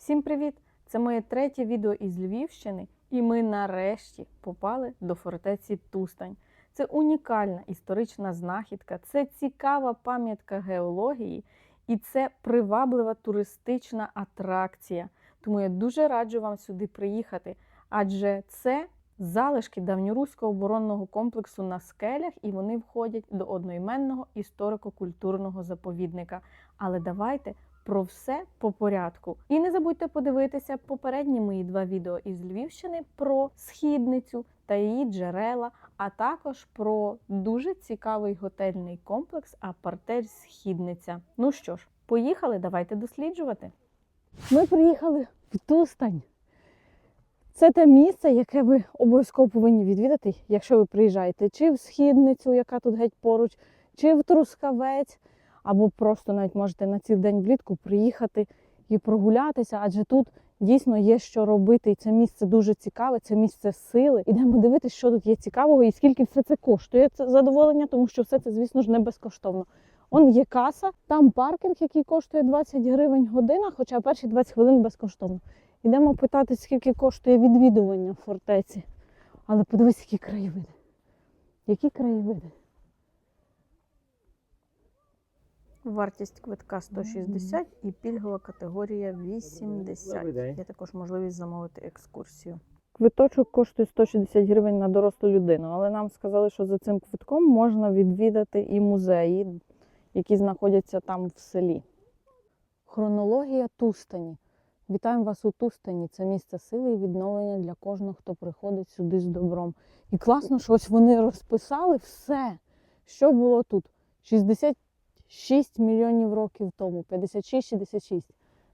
Всім привіт! Це моє третє відео із Львівщини, і ми нарешті попали до фортеці Тустань. Це унікальна історична знахідка, це цікава пам'ятка геології і це приваблива туристична атракція. Тому я дуже раджу вам сюди приїхати, адже це залишки давньоруського оборонного комплексу на скелях, і вони входять до одноіменного історико-культурного заповідника. Але давайте про все по порядку. І не забудьте подивитися попередні мої два відео із Львівщини про східницю та її джерела, а також про дуже цікавий готельний комплекс Апартель Східниця. Ну що ж, поїхали, давайте досліджувати. Ми приїхали в Тустань. Це те місце, яке ви обов'язково повинні відвідати, якщо ви приїжджаєте чи в східницю, яка тут геть поруч, чи в Трускавець, або просто навіть можете на цілий день влітку приїхати і прогулятися, адже тут дійсно є що робити. І це місце дуже цікаве, це місце сили. Ідемо дивитися, що тут є цікавого і скільки все це коштує. Це задоволення, тому що все це, звісно ж, не безкоштовно. Он є каса, там паркінг, який коштує 20 гривень година, хоча перші 20 хвилин безкоштовно. Йдемо питати, скільки коштує відвідування фортеці. Але подивись, які краєвиди. Які краєвиди? Вартість квитка 160 і пільгова категорія 80. Є також можливість замовити екскурсію. Квиточок коштує 160 гривень на дорослу людину, але нам сказали, що за цим квитком можна відвідати і музеї, які знаходяться там в селі. Хронологія Тустані. Вітаємо вас у Тустані. Це місце сили і відновлення для кожного, хто приходить сюди з добром. І класно, що ось вони розписали все, що було тут. 66 мільйонів років тому, 56-66.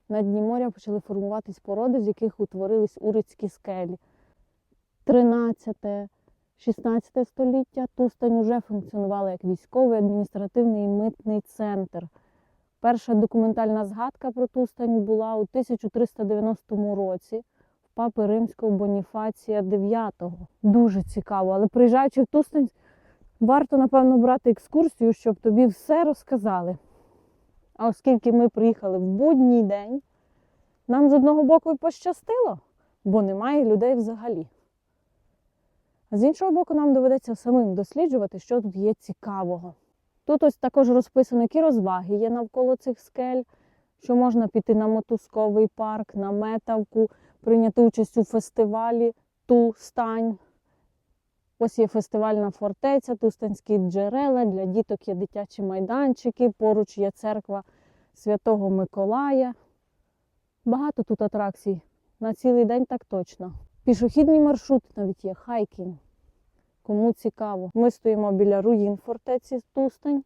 На дні моря почали формуватись породи, з яких утворились урицькі скелі. 13 16 століття Тустань уже функціонувала як військовий, адміністративний і митний центр. Перша документальна згадка про Тустань була у 1390 році в папи Римського Боніфація IX. Дуже цікаво. Але приїжджаючи в Тустань, варто, напевно, брати екскурсію, щоб тобі все розказали. А оскільки ми приїхали в будній день, нам з одного боку і пощастило, бо немає людей взагалі. А з іншого боку, нам доведеться самим досліджувати, що тут є цікавого. Тут ось також розписано, які розваги є навколо цих скель, що можна піти на мотузковий парк, на метавку, прийняти участь у фестивалі Ту Стань. Ось є фестивальна фортеця, Тустанські джерела, для діток є дитячі майданчики, поруч є церква Святого Миколая. Багато тут атракцій. На цілий день так точно. Пішохідний маршрут навіть є, хайкінг. Кому цікаво. Ми стоїмо біля руїн фортеці Тустань.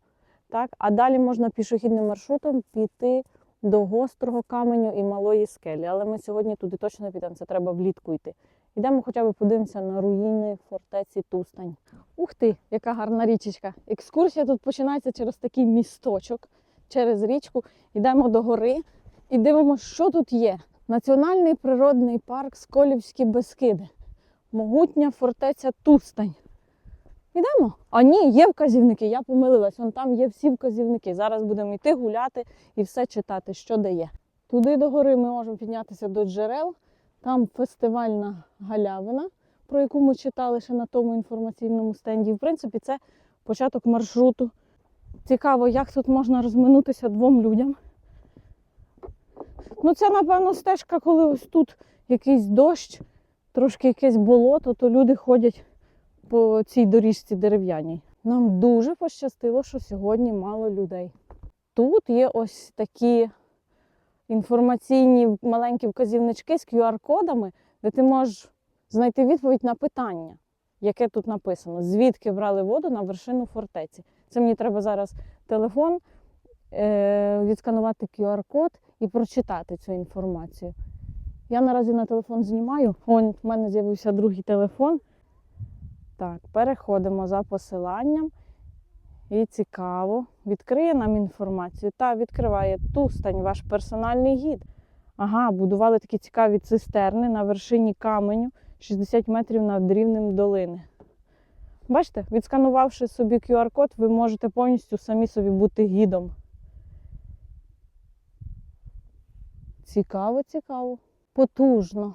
Так? А далі можна пішохідним маршрутом піти до гострого каменю і малої скелі. Але ми сьогодні туди точно підемо, це треба влітку йти. Йдемо хоча б подивимося на руїни фортеці Тустань. Ух ти, яка гарна річечка. Екскурсія тут починається через такий місточок, через річку. Йдемо до гори і дивимося, що тут є. Національний природний парк Сколівські Бескиди. Могутня фортеця Тустань. Йдемо? А ні, є вказівники, я помилилась. Вон там є всі вказівники. Зараз будемо йти гуляти і все читати, що де є. Туди до гори ми можемо піднятися до джерел. Там фестивальна галявина, про яку ми читали ще на тому інформаційному стенді. В принципі, це початок маршруту. Цікаво, як тут можна розминутися двом людям. Ну, це, напевно, стежка, коли ось тут якийсь дощ, трошки якесь болото, то люди ходять по цій доріжці дерев'яній. Нам дуже пощастило, що сьогодні мало людей. Тут є ось такі інформаційні маленькі вказівнички з QR-кодами, де ти можеш знайти відповідь на питання, яке тут написано, звідки брали воду на вершину фортеці. Це мені треба зараз телефон, е- відсканувати QR-код і прочитати цю інформацію. Я наразі на телефон знімаю. Вон в мене з'явився другий телефон. Так, переходимо за посиланням. І цікаво, відкриє нам інформацію. Та відкриває Тустань, ваш персональний гід. Ага, будували такі цікаві цистерни на вершині каменю 60 метрів над рівнем долини. Бачите, відсканувавши собі QR-код, ви можете повністю самі собі бути гідом. Цікаво, цікаво. Потужно,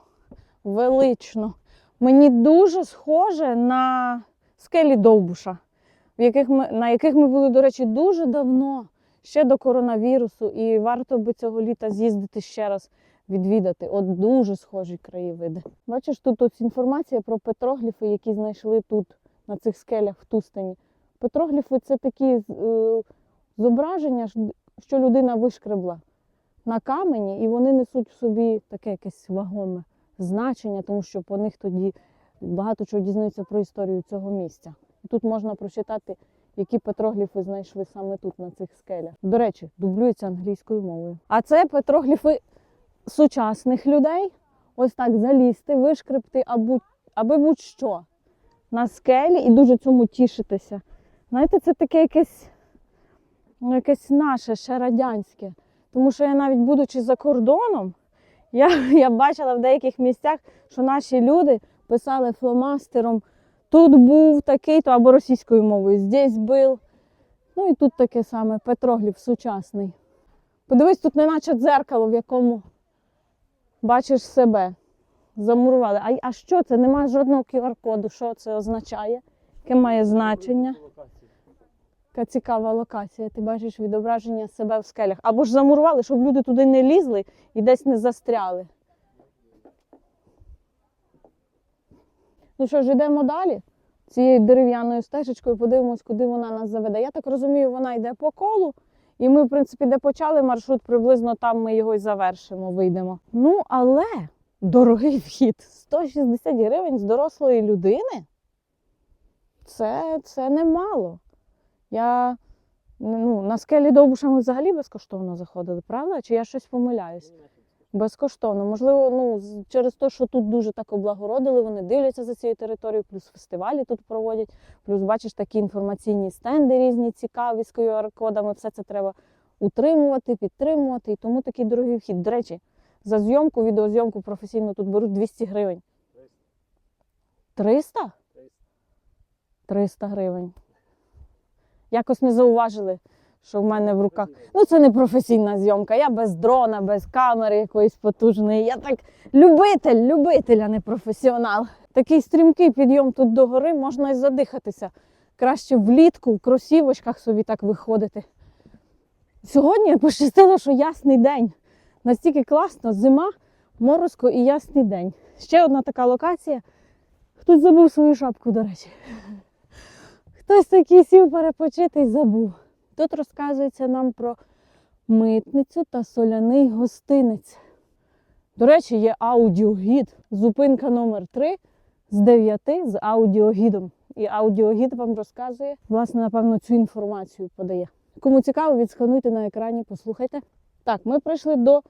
велично. Мені дуже схоже на скелі Довбуша, в яких ми, на яких ми були, до речі, дуже давно, ще до коронавірусу, і варто би цього літа з'їздити ще раз відвідати. От дуже схожі краєвиди. Бачиш, тут ось інформація про петрогліфи, які знайшли тут, на цих скелях в Тустані. Петрогліфи це такі е, зображення, що людина вишкребла на камені, і вони несуть в собі таке якесь вагоме значення, тому що по них тоді багато чого дізнаються про історію цього місця. Тут можна прочитати, які петрогліфи знайшли саме тут, на цих скелях. До речі, дублюється англійською мовою. А це петрогліфи сучасних людей. Ось так залізти, вишкребти, або, будь-що на скелі і дуже цьому тішитися. Знаєте, це таке якесь, якесь наше, ще радянське. Тому що я навіть будучи за кордоном, я, я бачила в деяких місцях, що наші люди писали фломастером тут був такий-то або російською мовою, здесь був. Ну і тут таке саме петрогліф сучасний. Подивись, тут неначе дзеркало, в якому бачиш себе. Замурували. А, а що це? Немає жодного QR-коду. Що це означає? Яке має значення? Яка цікава локація. Ти бачиш відображення себе в скелях. Або ж замурували, щоб люди туди не лізли і десь не застряли. Ну що ж, йдемо далі. Цією дерев'яною стежечкою подивимось, куди вона нас заведе. Я так розумію, вона йде по колу. І ми, в принципі, де почали маршрут, приблизно там ми його і завершимо, вийдемо. Ну, але дорогий вхід 160 гривень з дорослої людини. Це, це немало. Я ну, на скелі Довбуша ми взагалі безкоштовно заходили, правда? Чи я щось помиляюсь? Безкоштовно. Можливо, ну, через те, що тут дуже так облагородили, вони дивляться за цією територією, плюс фестивалі тут проводять, плюс бачиш такі інформаційні стенди різні, цікаві з QR-кодами. Все це треба утримувати, підтримувати. І тому такий дорогий вхід. До речі, за зйомку, відеозйомку професійно тут беруть 200 гривень. 300? 300 гривень. Якось не зауважили, що в мене в руках. Ну, це не професійна зйомка. Я без дрона, без камери якоїсь потужної. Я так любитель, любитель, а не професіонал. Такий стрімкий підйом тут до гори, можна і задихатися. Краще влітку в кросівочках собі так виходити. Сьогодні пощастило, що ясний день. Настільки класно, зима, морозко і ясний день. Ще одна така локація. Хтось забув свою шапку, до речі. Хтось такий сів перепочити і забув. Тут розказується нам про митницю та соляний гостинець. До речі, є аудіогід. Зупинка номер 3 з 9 з аудіогідом. І аудіогід вам розказує, власне, напевно, цю інформацію подає. Кому цікаво, відскануйте на екрані, послухайте. Так, ми прийшли до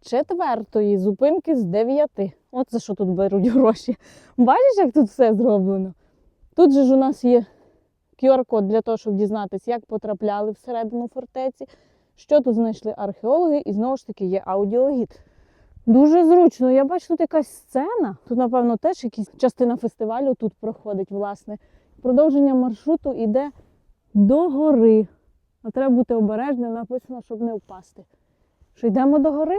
четвертої зупинки з дев'яти. От за що тут беруть гроші. Бачиш, як тут все зроблено? Тут же ж у нас є QR-код для того, щоб дізнатися, як потрапляли всередину фортеці, що тут знайшли археологи, і знову ж таки є аудіогід. Дуже зручно. Я бачу тут якась сцена. Тут, напевно, теж якась частина фестивалю тут проходить, власне. Продовження маршруту йде до гори. А треба бути обережним, написано, щоб не впасти. Що йдемо до гори?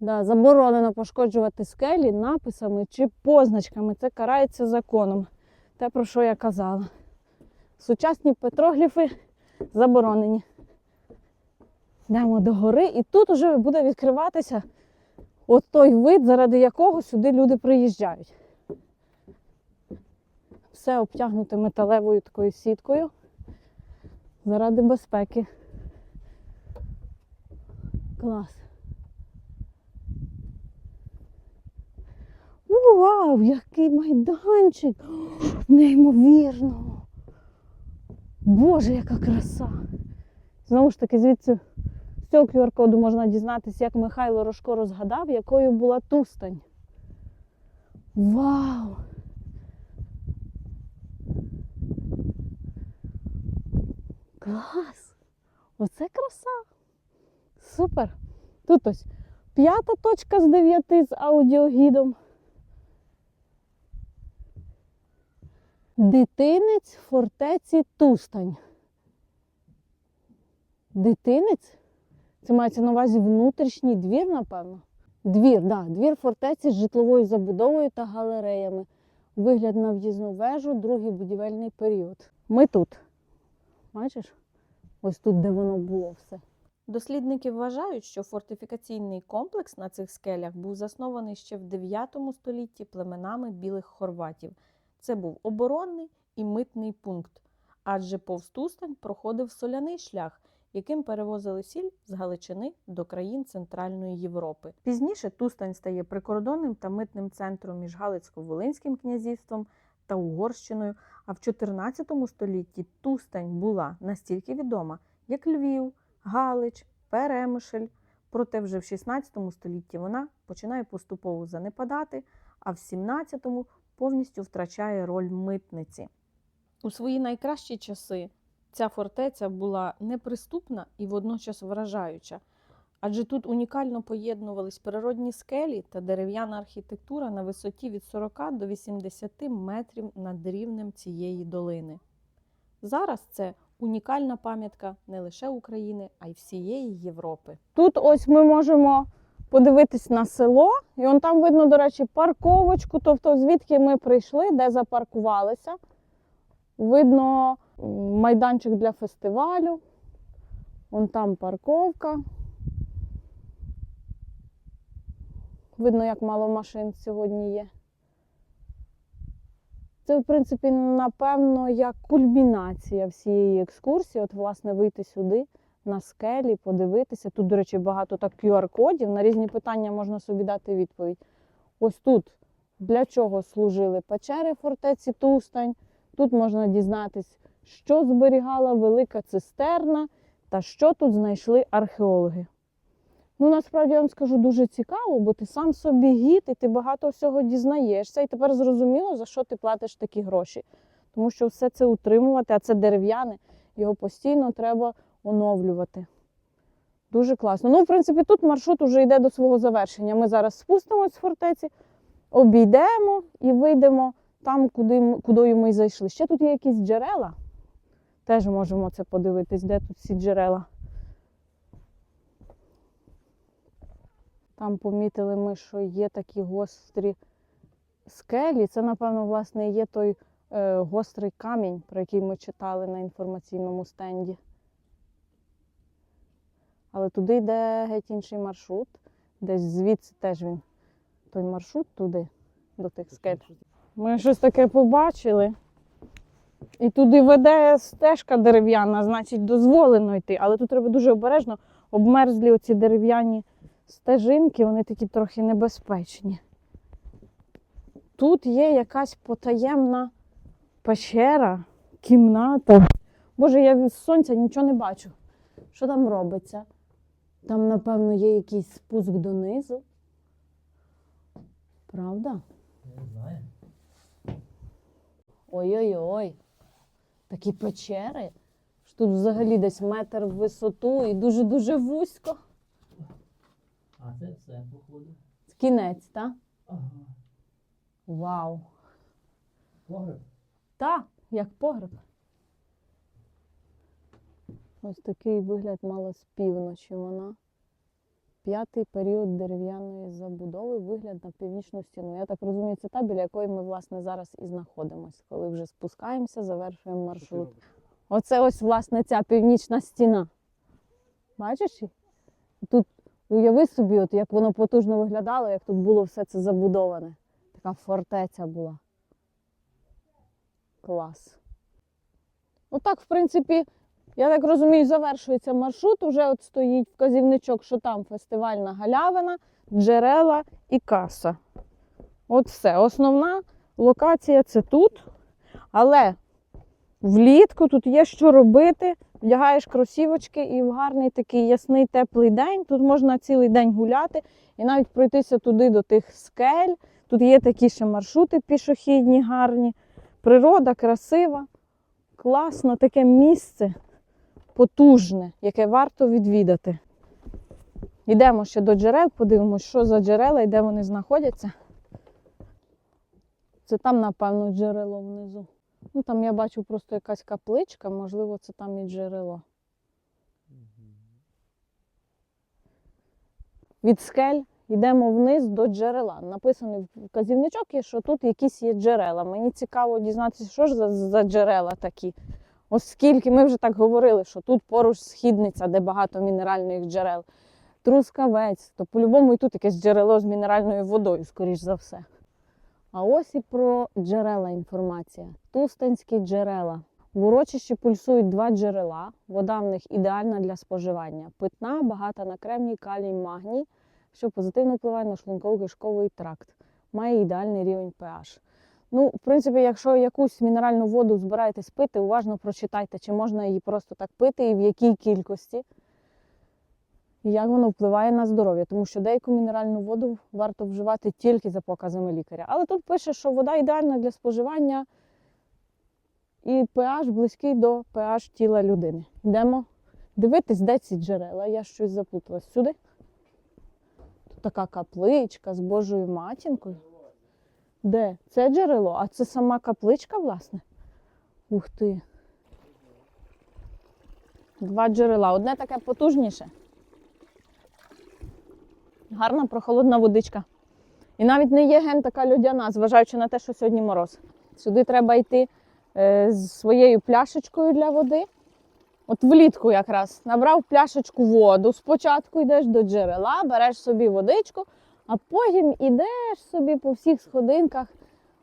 Да, заборонено пошкоджувати скелі написами чи позначками. Це карається законом. Те, про що я казала. Сучасні петрогліфи заборонені. Йдемо до гори, і тут вже буде відкриватися от той вид, заради якого сюди люди приїжджають. Все обтягнуте металевою такою сіткою заради безпеки. Клас. Вау, який майданчик! Неймовірно! Боже, яка краса! Знову ж таки, звідси з цього QR-коду можна дізнатися, як Михайло Рожко розгадав, якою була тустань. Вау! Клас! Оце краса! Супер! Тут ось п'ята точка з дев'яти з аудіогідом. Дитинець фортеці Тустань. Дитинець? Це мається на увазі внутрішній двір, напевно. Двір, да, двір фортеці з житловою забудовою та галереями. Вигляд на в'їзну вежу, другий будівельний період. Ми тут. Бачиш? Ось тут, де воно було все. Дослідники вважають, що фортифікаційний комплекс на цих скелях був заснований ще в 9 столітті племенами білих хорватів. Це був оборонний і митний пункт, адже повз Тустань проходив соляний шлях, яким перевозили сіль з Галичини до країн Центральної Європи. Пізніше Тустань стає прикордонним та митним центром між Галицько-Волинським князівством та Угорщиною. А в 14 столітті Тустань була настільки відома, як Львів, Галич, Перемишль. Проте вже в 16 столітті вона починає поступово занепадати, а в 17-му повністю втрачає роль митниці. У свої найкращі часи ця фортеця була неприступна і водночас вражаюча, адже тут унікально поєднувались природні скелі та дерев'яна архітектура на висоті від 40 до 80 метрів над рівнем цієї долини. Зараз це унікальна пам'ятка не лише України, а й всієї Європи. Тут ось ми можемо подивитись на село, і он там видно, до речі, парковочку, тобто звідки ми прийшли, де запаркувалися. Видно майданчик для фестивалю. Вон там парковка. Видно, як мало машин сьогодні є. Це, в принципі, напевно, як кульмінація всієї екскурсії. От, власне, вийти сюди на скелі, подивитися. Тут, до речі, багато так QR-кодів. На різні питання можна собі дати відповідь. Ось тут для чого служили печери фортеці Тустань. Тут можна дізнатись, що зберігала велика цистерна та що тут знайшли археологи. Ну, насправді я вам скажу дуже цікаво, бо ти сам собі гід і ти багато всього дізнаєшся. І тепер зрозуміло, за що ти платиш такі гроші. Тому що все це утримувати, а це дерев'яне, його постійно треба оновлювати. Дуже класно. Ну, в принципі, тут маршрут вже йде до свого завершення. Ми зараз спустимось з фортеці, обійдемо і вийдемо там, куди, кудою ми зайшли. Ще тут є якісь джерела. Теж можемо це подивитись, де тут ці джерела. Там помітили ми, що є такі гострі скелі. Це, напевно, власне, є той е, гострий камінь, про який ми читали на інформаційному стенді. Але туди йде геть інший маршрут. Десь звідси теж він той маршрут туди, до тих скель. Ми щось таке побачили. І туди веде стежка дерев'яна, значить, дозволено йти. Але тут треба дуже обережно обмерзлі оці дерев'яні стежинки, вони такі трохи небезпечні. Тут є якась потаємна печера, кімната. Боже, я від сонця нічого не бачу. Що там робиться? Там, напевно, є якийсь спуск донизу. Правда? Не знаю. Ой-ой-ой. Такі печери. Що Тут взагалі десь метр в висоту і дуже-дуже вузько. А це все, походу. Кінець, так? Ага. Вау. Погреб. Так, як погреб. Ось такий вигляд мала з півночі вона. П'ятий період дерев'яної забудови, вигляд на північну стіну. Я так розумію, це та, біля якої ми, власне, зараз і знаходимося, коли вже спускаємося, завершуємо маршрут. Оце ось, власне, ця північна стіна. Бачиш? Тут уяви собі, от як воно потужно виглядало, як тут було все це забудоване. Така фортеця була. Клас. Отак, в принципі, я так розумію, завершується маршрут. Уже от стоїть вказівничок, що там фестивальна галявина, джерела і каса. От все. Основна локація це тут. Але влітку тут є що робити. Вдягаєш кросівочки і в гарний такий ясний теплий день. Тут можна цілий день гуляти і навіть пройтися туди до тих скель. Тут є такі ще маршрути пішохідні, гарні. Природа красива, класно, таке місце потужне, яке варто відвідати. Йдемо ще до джерел, подивимось, що за джерела і де вони знаходяться. Це там, напевно, джерело внизу. Ну, там я бачу просто якась капличка, можливо, це там і джерело. Від скель йдемо вниз до джерела. Написаний вказівничок, є, що тут якісь є джерела. Мені цікаво дізнатися, що ж за, за джерела такі. Оскільки ми вже так говорили, що тут поруч східниця, де багато мінеральних джерел, трускавець, то по-любому і тут якесь джерело з мінеральною водою, скоріш за все. А ось і про джерела інформація. Тустанські джерела. В урочищі пульсують два джерела. Вода в них ідеальна для споживання. Питна, багата на кремній, калій, магній, що позитивно впливає на шлунково-кишковий тракт. Має ідеальний рівень pH. Ну, в принципі, якщо якусь мінеральну воду збираєтесь пити, уважно прочитайте, чи можна її просто так пити і в якій кількості. І як воно впливає на здоров'я, тому що деяку мінеральну воду варто вживати тільки за показами лікаря. Але тут пише, що вода ідеальна для споживання і pH близький до pH тіла людини. Йдемо дивитись, де ці джерела. Я щось заплуталась сюди. Тут така капличка з Божою матінкою. Де? Це джерело, а це сама капличка, власне. Ух ти. Два джерела. Одне таке потужніше. Гарна прохолодна водичка. І навіть не є ген така льодяна, зважаючи на те, що сьогодні мороз. Сюди треба йти е, з своєю пляшечкою для води. От влітку якраз набрав пляшечку воду. Спочатку йдеш до джерела, береш собі водичку, а потім йдеш собі по всіх сходинках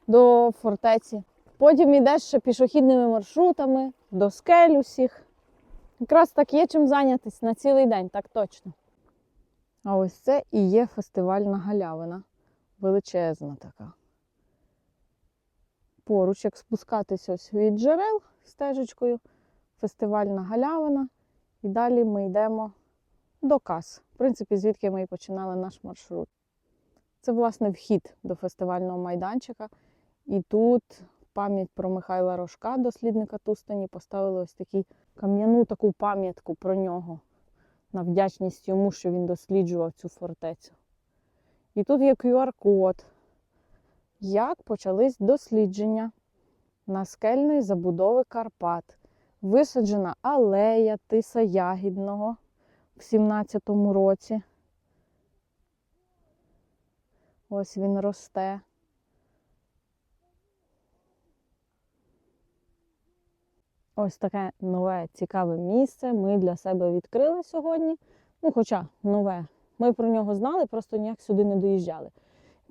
до фортеці. Потім йдеш ще пішохідними маршрутами до скель усіх. Якраз так є чим зайнятися на цілий день, так точно. А ось це і є фестивальна галявина. Величезна така. Поруч, як спускатися ось від джерел стежечкою, фестивальна галявина. І далі ми йдемо до кас. В принципі, звідки ми і починали наш маршрут. Це, власне, вхід до фестивального майданчика. І тут пам'ять про Михайла Рожка, дослідника Тустані, поставили ось таку кам'яну таку пам'ятку про нього на вдячність йому, що він досліджував цю фортецю. І тут є QR-код, як почались дослідження наскельної забудови Карпат. Висаджена алея Тиса Ягідного в 17-му році. Ось він росте. Ось таке нове цікаве місце ми для себе відкрили сьогодні. Ну, хоча нове. Ми про нього знали, просто ніяк сюди не доїжджали.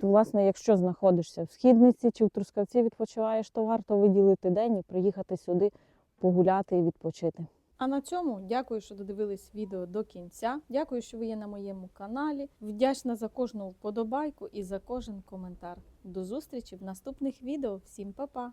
То, власне, якщо знаходишся в східниці чи в Трускавці відпочиваєш, то варто виділити день і приїхати сюди погуляти і відпочити. А на цьому дякую, що додивились відео до кінця. Дякую, що ви є на моєму каналі. Вдячна за кожну вподобайку і за кожен коментар. До зустрічі в наступних відео. Всім па-па!